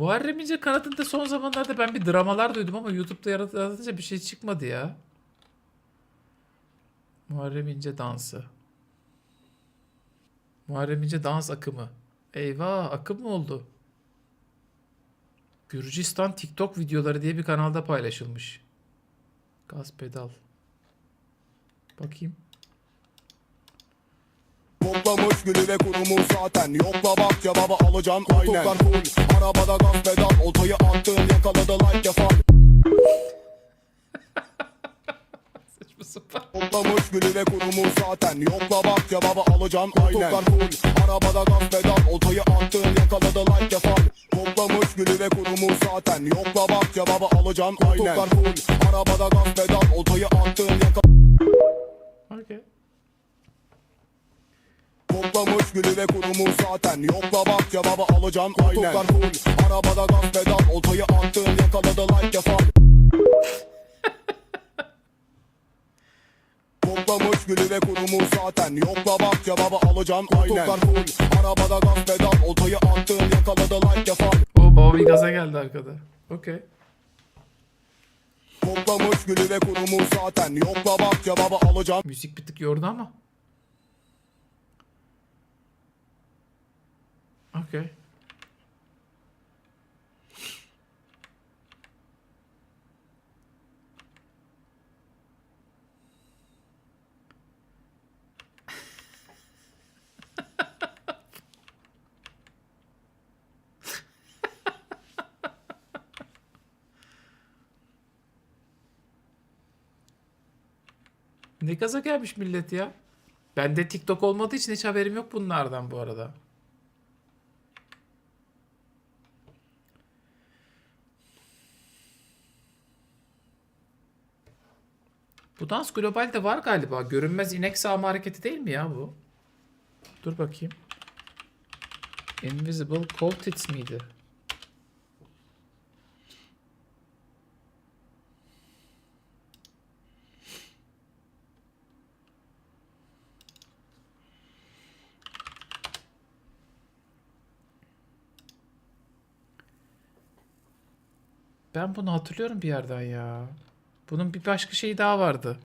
Muharrem İnce kanadında son zamanlarda ben bir dramalar duydum ama YouTube'da yarat- yaratınca bir şey çıkmadı ya. Muharrem İnce dansı. Muharrem İnce dans akımı. Eyvah akım mı oldu? Gürcistan TikTok videoları diye bir kanalda paylaşılmış. Gaz pedal. Bakayım. Gülü ve kurumu zaten. Yokla bak cevabı alacağım aynen. Koltuklar full Arabada gaz pedal Oltayı attın yakaladı like yapar. Toplamış gülü ve kurumu zaten. Yokla bak cevabı alacağım aynen. Koltuklar full. Arabada gaz pedal Oltayı attın yakaladı like yapar Toplamış gülü ve kurumu zaten. Yokla bak cevabı alacağım aynen. Koltuklar full Arabada gaz pedal Oltayı attın yakaladı Okay. Toplamış gülü ve kurumu zaten. Yokla bak cevabı alacağım. Aynen. Koltuklar full. Arabada gaz pedal. Oltayı attın yakaladı like yapar Toplamış gülü ve kurumu zaten. Yokla bak cevabı alacağım. Aynen. Koltuklar full. Arabada gaz pedal. Oltayı attın yakaladı like yapar O baba bir gaza geldi arkada. Okay. Toplamış gülü ve kurumu zaten. Yokla bak cevabı alacağım. Müzik bir tık yordu ama. Okay. Ne gaza gelmiş millet ya. Bende TikTok olmadığı için hiç haberim yok bunlardan bu arada. Bu dans globalde var galiba. Görünmez inek sağma hareketi değil mi ya bu? Dur bakayım. Invisible Cold Tits miydi? Ben bunu hatırlıyorum bir yerden ya. Bunun bir başka şeyi daha vardı.